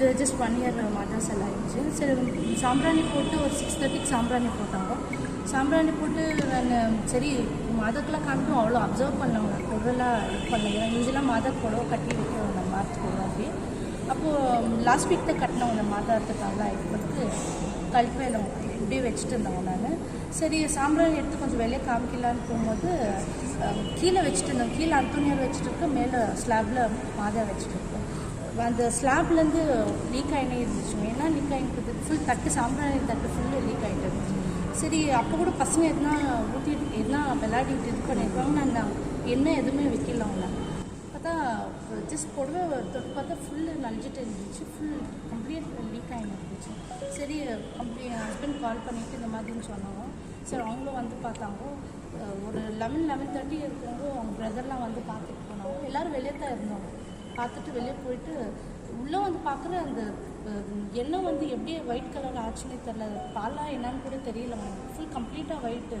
அது just one year மாதா செல் ஆயிடுச்சு சரி சாம்பிராணி போட்டு ஒரு சிக்ஸ் தேர்ட்டிக்கு சாம்பிராணி போட்டாங்க சாம்பிராணி போட்டு நான் சரி மாதக்கெல்லாம் காமிக்கும் அவ்வளோ அப்சர்வ் பண்ணவங்க பொருளாக இது பண்ணல. யூஸ்வலாக மாதா புடவை கட்டி வைக்கிறவங்க நம்ம மாதத்துக்கு ஒரு அப்போது லாஸ்ட் வீக் தான் கட்டினவங்க அந்த மாதாத்துக்காக இது பண்ணிட்டு கல்பேலம் இப்படியே வச்சுட்டு இருந்தவங்க நான். சரி சாம்பிராணி எடுத்து கொஞ்சம் வெளியே காமிக்கலான்னு போகும்போது கீழே வச்சுட்டு இருந்தோம். கீழே அர்த்தனியார் வச்சுட்டு இருக்கேன் மேலே ஸ்லாப்பில் மாதா வச்சுட்டு இருக்கேன் அந்த ஸ்லாப்லேருந்து லீக் ஆகினே இருந்துச்சு. ஏன்னா லீக் ஆகிட்டு ஃபுல் தட்டு சாம்பிராணி தட்டு ஃபுல்லு லீக் ஆகிட்டு இருந்துச்சு சரி அப்போ கூட பசங்க எதுனா ஊற்றிட்டு எதுனா விளையாடிட்டு இது பண்ணியிருப்பாங்க நான் என்ன எதுவுமே வைக்கல பார்த்தா ஜஸ்ட் புடவை தொட்டு பார்த்தா ஃபுல்லு நனைஞ்சிட்டு இருந்துச்சு. ஃபுல் கம்ப்ளீட் லீக் ஆகிட்டு இருந்துச்சு. சரி கம்ப்ளீ என் ஹஸ்பண்ட் கால் பண்ணிவிட்டு இந்த மாதிரின்னு சொன்னாங்க. சரி அவங்களும் வந்து பார்த்தாங்க. ஒரு லெவன் லெவன் தேர்ட்டி இருக்கவங்க அவங்க பிரதர்லாம் வந்து பார்த்துட்டு போனாங்க. எல்லோரும் வெளியே தான் இருந்தாங்க பார்த்துட்டு வெளியே போயிட்டு உள்ளே வந்து பார்க்குற அந்த எண்ணெய் வந்து எப்படியே ஒயிட் கலர் ஆச்சுன்னே தெரில பாலா என்னன்னு கூட தெரியல ஃபுல் கம்ப்ளீட்டாக ஒயிட்டு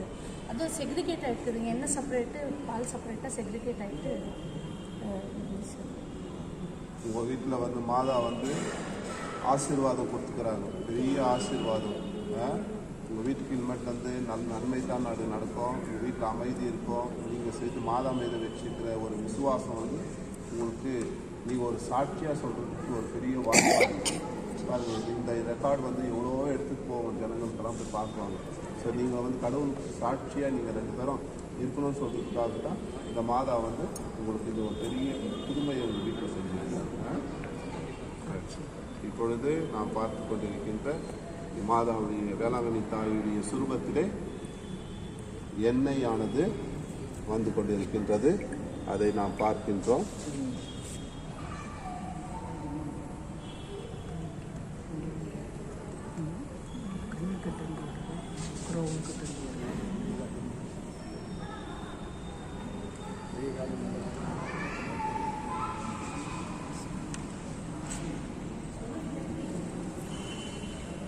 அதுவும் செக்ரிகேட் ஆகிட்டுதுங்க எண்ணெய் செப்பரேட்டு பால் செப்பரேட்டாக செக்ரிகேட் ஆகிட்டு உங்கள் வீட்டில் வந்து மாதா வந்து ஆசீர்வாதம் கொடுத்துக்கிறாங்க. பெரிய ஆசீர்வாதம். உங்கள் வீட்டுக்கு இனிமேட்டு வந்து நல் நன்மை தான் அது நடக்கும். உங்கள் வீட்டில் அமைதி இருக்கும். நீங்கள் சேர்த்து மாதா மீது வச்சுருக்கிற ஒரு விசுவாசம் வந்து உங்களுக்கு நீ ஒரு சாட்சியாக சொல்கிறதுக்கு ஒரு பெரிய வாய்ப்பு பாருங்க இந்த ரெக்கார்டு வந்து எவ்வளோ எடுத்துகிட்டு போகும் ஜனங்களுக்கெல்லாம் போய் பார்க்குவாங்க ஸோ நீங்கள் வந்து கடவுளுக்கு சாட்சியாக நீங்கள் ரெண்டு பேரும் இருக்கணும்னு சொல்கிறதுக்காக தான் இந்த மாதா வந்து உங்களுக்கு இது ஒரு பெரிய புதுமையை உங்கள் வீட்டில் செஞ்சுருக்காங்க இப்பொழுது நாம் பார்த்து கொண்டிருக்கின்ற மாதாவுடைய வேளாங்கண்ணி தாயுடைய சுரூபத்திலே எண்ணெயானது வந்து கொண்டிருக்கின்றது. அதை நாம் பார்க்கின்றோம். kroon ko to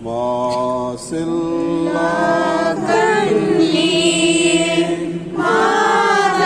Masilakan ni, madawi.